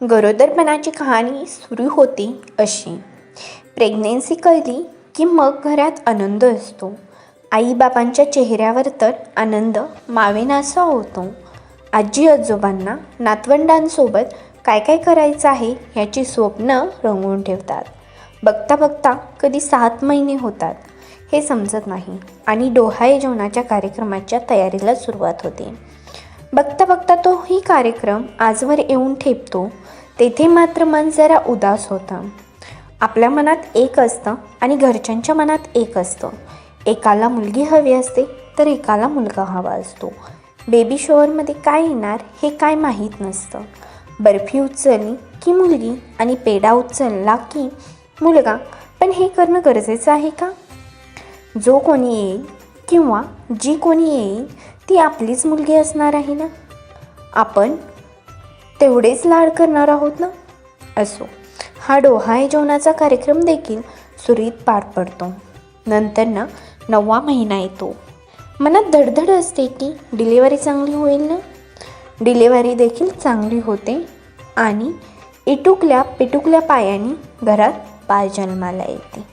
गरोदरपणाची कहाणी सुरू होती अशी. प्रेग्नेन्सी कळली की मग घरात आनंद असतो. आईबाबांच्या चेहऱ्यावर तर आनंद मावेनासा होतो. आजी आजोबांना नातवंडांसोबत काय काय करायचं आहे याची स्वप्न रंगवून ठेवतात. बघता बघता कधी सात महिने होतात हे समजत नाही आणि डोहाळे जेवणाच्या कार्यक्रमाच्या तयारीला सुरुवात होते. बघता बघता तोही कार्यक्रम आजवर येऊन ठेपतो. तेथे मात्र मन जरा उदास होतं. आपल्या मनात एक असतं आणि घरच्यांच्या मनात एक असतं. एकाला मुलगी हवी असते तर एकाला मुलगा हवा असतो. बेबी शोअरमध्ये काय येणार हे काय माहीत नसतं. बर्फी उचलली की मुलगी आणि पेढा उचलला की मुलगा. पण हे करणं गरजेचं आहे का? जो कोणी येईल किंवा जी कोणी येईल ती आपलीच मुलगी असणार आहे ना? आपण तेवढेच लाड करणार आहोत ना? असो हा डोहाळे जेवणाचा कार्यक्रम देखील सुरीत पार पडतो. नंतर ना नववा महिना येतो. मनात धडधड असते की डिलिव्हरी चांगली होईल ना? डिलिव्हरी देखील चांगली होते आणि इटुकल्या पिटुकल्या पायाने घरात बाळ जन्माला येते.